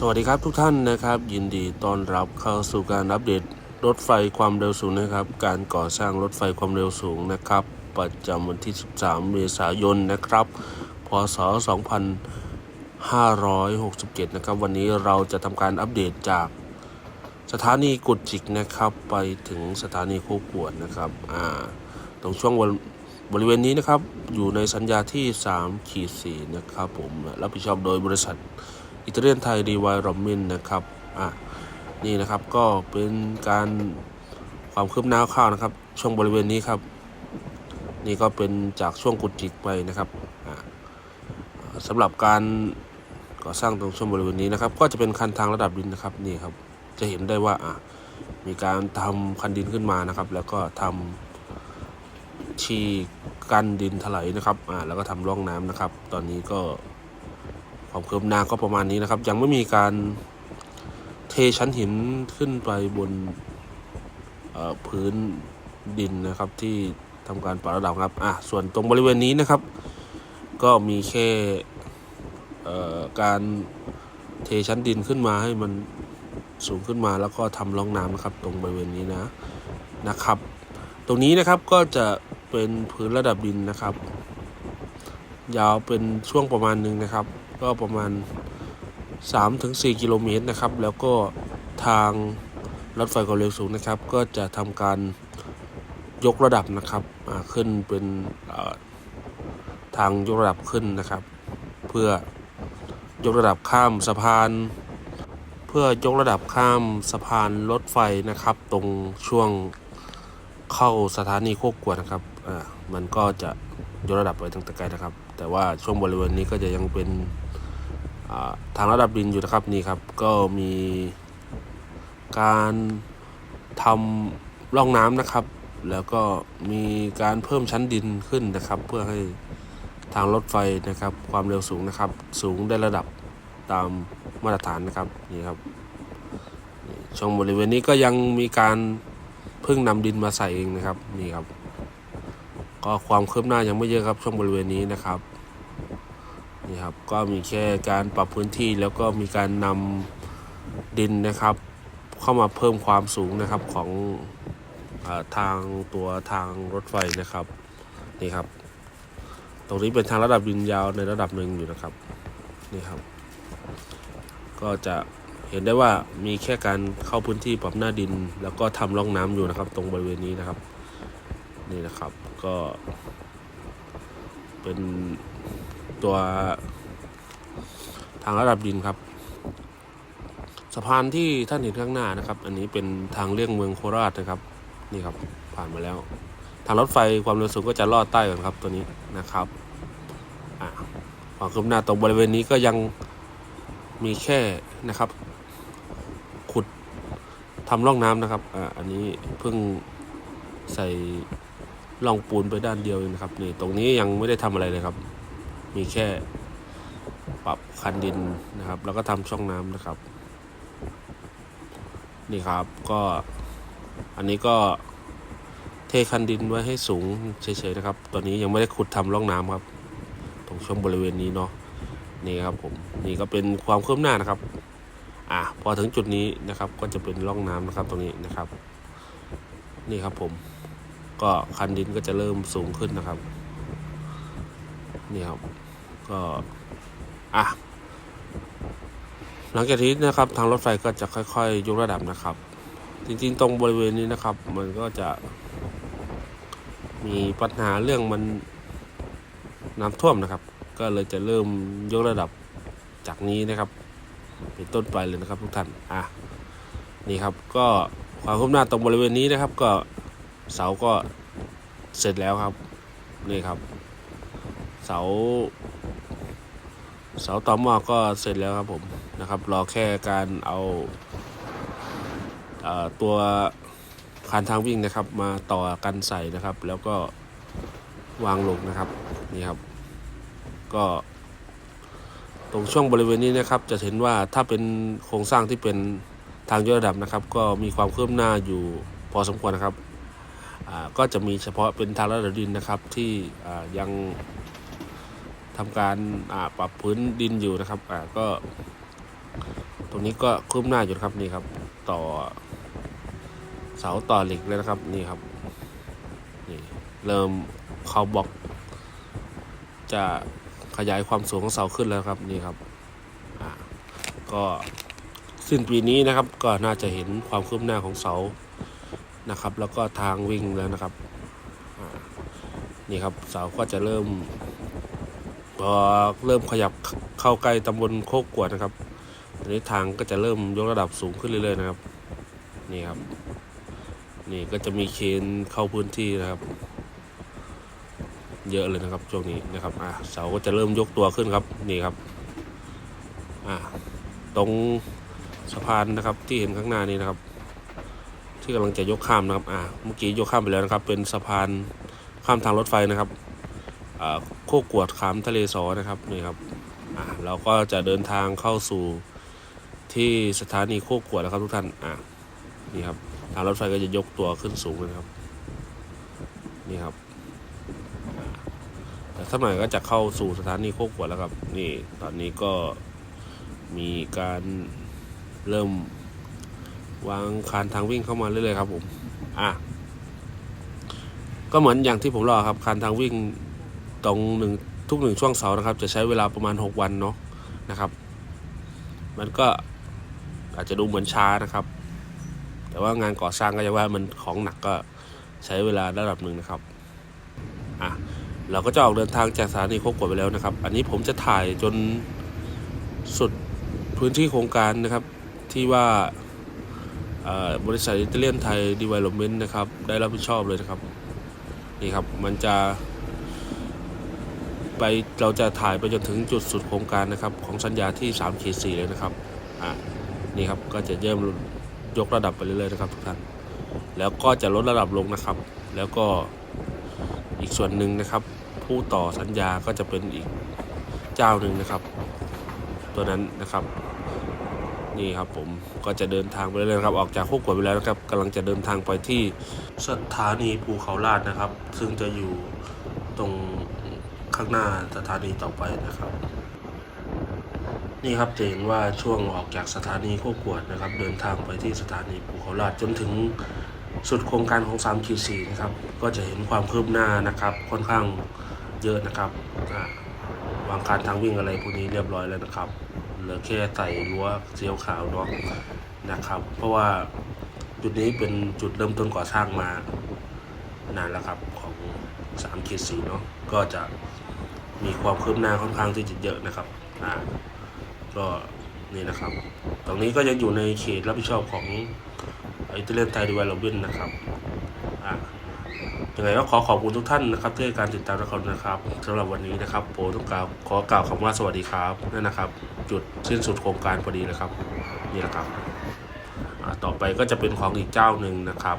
สวัสดีครับทุกท่านนะครับ ยินดีต้อนรับเข้าสู่การอัปเดตรถไฟความเร็วสูงนะครับ การก่อสร้างรถไฟความเร็วสูงนะครับ ประจำวันที่ 13 เมษายนนะครับ พศ 2567 นะครับ วันนี้เราจะทำการอัปเดตจากสถานีกุดจิกนะครับ ไปถึงสถานีโคกวดนะครับอ่าตรงช่วงวันบริเวณนี้นะครับอยู่ในสัญญาที่3ขีด4นะครับผมรับผิดชอบโดยบริษัท อิตาเลียนไทยดีวายรอมมินนะครับอะนี่นะครับก็เป็นการความคืบหน้าข้าวนะครับ ช่วงบริเวณนี้ครับ นี่ก็เป็นจากช่วงกุดจิกไปนะครับอะสำหรับการก่อสร้างตรงช่วงบริเวณนี้นะครับ ก็จะเป็นคันทางระดับดินนะครับนี่ครับ จะเห็นได้ว่าอะมีการทำคันดินขึ้นมานะครับ แล้วก็ทำชีกันดินถลายนะครับอ่าแล้วก็ทำร่องน้ำนะครับ ตอนนี้ก็ ความคืบหน้าก็ประมาณนี้นะครับ ยังไม่มีการเทชั้นหินขึ้นไปบนพื้นดินนะครับที่ทำการปรับระดับครับอะส่วนตรงบริเวณนี้นะครับ ก็มีแค่การเทชั้นดินขึ้นมาให้มันสูงขึ้นมาแล้วก็ทำร่องน้ำนะครับ ตรงบริเวณนี้นะนะครับ ตรงนี้นะครับก็จะเป็นพื้นระดับดินนะครับ ยาวเป็นช่วงประมาณหนึ่งนะครับ ก็ประมาณ 3-4 กิโลเมตรนะครับ แล้วก็ทางรถไฟความเร็วสูงนะครับ ก็จะทำการยกระดับนะครับอ่าขึ้นเป็นทางยกระดับขึ้นนะครับ เพื่อยกระดับข้ามสะพาน เพื่อยกระดับข้ามสะพานรถไฟนะครับ ตรงช่วงเข้าสถานีโคกกวดนะครับอ่ามันก็จะยกระดับไปตั้งแต่ไกลนะครับ แต่ว่าช่วงบริเวณนี้ก็จะยังเป็น ทางระดับดินอยู่นะครับนี่ครับ ก็มีการทำร่องน้ำนะครับ แล้วก็มีการเพิ่มชั้นดินขึ้นนะครับ เพื่อให้ทางรถไฟนะครับ ความเร็วสูงนะครับ สูงได้ระดับตามมาตรฐานนะครับนี่ครับช่วงบริเวณนี้ก็ยังมีการเพิ่งนำดินมาใส่เองนะครับนี่ครับ ก็ความคืบหน้ายังไม่เยอะครับช่วงบริเวณนี้นะครับ ครับ ก็มีแค่การปรับพื้นที่แล้วก็มีการนำดินนะครับ เข้ามาเพิ่มความสูงนะครับของอทางตัวทางรถไฟนะครับนี่ครับ ตรงนี้เป็นทางระดับดินยาวในระดับหนึ่งอยู่นะครับนี่ครับ ก็จะเห็นได้ว่ามีแค่การเข้าพื้นที่ปรับหน้าดิน แล้วก็ทำร่องน้ำอยู่นะครับ ตรงบริเวณนี้นะครับ นี่นะครับก็เป็น ตัวทางระดับดินครับ สะพานที่ท่านเห็นข้างหน้านะครับ อันนี้เป็นทางเลี่ยงเมืองโคราชนะครับ นี่ครับ ผ่านมาแล้ว ทางรถไฟความเร็วสูงก็จะลอดใต้ก่อนครับ ตัวนี้นะครับอะความคืบหน้าตรงบริเวณนี้ก็ยังมีแค่นะครับ ขุดทำร่องน้ำนะครับอะอันนี้เพิ่งใส่ล่องปูนไปด้านเดียวนะครับนี่ตรงนี้ยังไม่ได้ทำอะไรเลยครับ มีแค่ปรับคันดินนะครับ แล้วก็ทำช่องน้ำนะครับ นี่ครับก็อันนี้ก็เทคันดินไว้ให้สูงเฉยๆนะครับ ตอนนี้ยังไม่ได้ขุดทำร่องน้ำครับ ตรงช่วงบริเวณนี้เนาะนี่ครับผมนี่ก็เป็นความคืบหน้านะครับ อะพอถึงจุดนี้นะครับก็จะเป็นร่องน้ำนะครับตรงนี้นะครับ นี่ครับผม ก็คันดินก็จะเริ่มสูงขึ้นนะครับ นี่ครับก็อะหลังจากนี้นะครับทางรถไฟก็จะค่อยๆยกระดับนะครับ จริงๆ ตรงบริเวณนี้นะครับ มันก็จะมีปัญหาเรื่องมันน้ำท่วมนะครับ ก็เลยจะเริ่มยกระดับจากนี้นะครับเป็นต้นไปเลยนะครับ ทุกท่านอะนี่ครับก็ความคืบหน้าตรงบริเวณนี้นะครับ ก็เสาก็เสร็จแล้วครับนี่ครับ เสา เสาต่อหม้อก็เสร็จแล้วครับผมนะครับรอแค่การเอาเอ่อตัวคานทางวิ่งนะครับ มาต่อกันใส่นะครับ แล้วก็วางลงนะครับนี่ครับ ก็ตรงช่วงบริเวณนี้นะครับ จะเห็นว่าถ้าเป็นโครงสร้างที่เป็นทางยกระดับนะครับ ก็มีความคืบหน้าอยู่พอสมควรนะครับก็จะมีเฉพาะเป็นทางระดับดินนะครับที่ยัง ทำการปรับพื้นดินอยู่นะครับก็ ตรงนี้ก็คืบหน้าอยู่นะครับนี่ครับ ต่อ เสาต่อเหล็กเลยนะครับนี่ครับนี่เริ่มเขาบอก จะขยายความสูงของเสาขึ้นแล้วครับนี่ครับก็สิ้นปีนี้นะครับก็น่าจะเห็นความคืบหน้าของเสานะครับ แล้วก็ทางวิ่งแล้วนะครับนี่ครับเสาก็จะเริ่ม พอเริ่มขยับเข้าใกล้ตำบลโคกกวดนะครับตอนนี้ทางก็จะเริ่มยกระดับสูงขึ้นเรื่อยๆนะครับ นี่ครับ นี่ก็จะมีเคนเข้าพื้นที่นะครับ เยอะเลยนะครับช่วงนี้นะครับ อะเสาก็จะเริ่มยกตัวขึ้นครับ นี่ครับ อะตรงสะพานนะครับ ที่เห็นข้างหน้านี้นะครับ ที่กำลังจะยกข้ามนะครับ อะเมื่อกี้ยกข้ามไปแล้วนะครับ เป็นสะพานข้ามทางรถไฟนะครับ โคกวดขามทะเลสอนะครับนี่ครับเราก็จะเดินทางเข้าสู่ที่สถานีโคกวดแล้วครับทุกท่านอะนี่ครับทางรถไฟก็จะยกตัวขึ้นสูงเลยนะครับนี่ครับอ่าแต่สักหน่อยก็จะเข้าสู่สถานีโคกขวดแล้วครับนี่ตอนนี้ก็มีการเริ่มวางคานทางวิ่งเข้ามาเรื่อยๆครับผมอะก็เหมือนอย่างที่ผมเล่าครับคานทางวิ่ง ตรงหนึ่งทุกหนึ่งช่วงเสาร์นะครับ จะใช้เวลาประมาณ 6 วันเนาะนะครับ มันก็อาจจะดูเหมือนช้านะครับ แต่ว่างานก่อสร้างก็จะว่ามันของหนักก็ใช้เวลาระดับหนึ่งนะครับอะเราก็จะออกเดินทางจากสถานีโคกกวดไปแล้วนะครับ อันนี้ผมจะถ่ายจนสุดพื้นที่โครงการนะครับที่ว่าบริษัทอิตาเลียนไทยดีเวล็อปเมนต์นะครับ ได้รับผิดชอบเลยนะครับ นี่ครับ มันจะ ไปเราจะถ่ายไปจนถึงจุดสุดโครงการนะครับ ของสัญญาที่3ขีด4เลยนะครับอะนี่ครับก็จะเริ่มยกระดับไปเรื่อยๆนะครับทุกท่านแล้วก็จะลดระดับลงนะครับ แล้วก็อีกส่วนหนึ่งนะครับ ผู้ต่อสัญญาก็จะเป็นอีกเจ้าหนึ่งนะครับ ตัวนั้นนะครับนี่ครับผมก็จะเดินทางไปเรื่อยๆนะครับออกจากโคกกวดไปแล้วนะครับกำลังจะเดินทางไปที่สถานีภูเขาลาดนะครับ ซึ่งจะอยู่ตรง ข้างหน้าสถานีต่อไปนะครับ นี่ครับจะเห็นว่าช่วงออกจากสถานีโคกวดนะครับ เดินทางไปที่สถานีภูเขาลาดจนถึงสุดโครงการของ3ขีด4นะครับ ก็จะเห็นความคืบหน้านะครับ ค่อนข้างเยอะนะครับวางการทางวิ่งอะไรพวกนี้เรียบร้อยแล้วนะครับ เหลือแค่ใส่รั้วเสียวขาวเนาะนะครับ เพราะว่าจุดนี้เป็นจุดเริ่มต้นก่อสร้างมานานแล้วครับของ3ขีด4เนาะก็จะ มีความคืบหน้าค่อนข้างที่จะเยอะนะครับอ่าก็นี่นะครับ ตรงนี้ก็ยังอยู่ในเขตรับผิดชอบของอิตาเลียนไทยดีเวลลอปเมนนะครับอะยังไงก็ขอขอบคุณทุกท่านนะครับที่ให้การติดตามนะครับนะครับสำหรับวันนี้นะครับโปรต้องกล่าวขอกล่าวคำว่าสวัสดีครับนั่นนะครับ จุดสิ้นสุดโครงการพอดีเลยครับ นี่นะครับอะต่อไปก็จะเป็นของอีกเจ้าหนึ่งนะครับ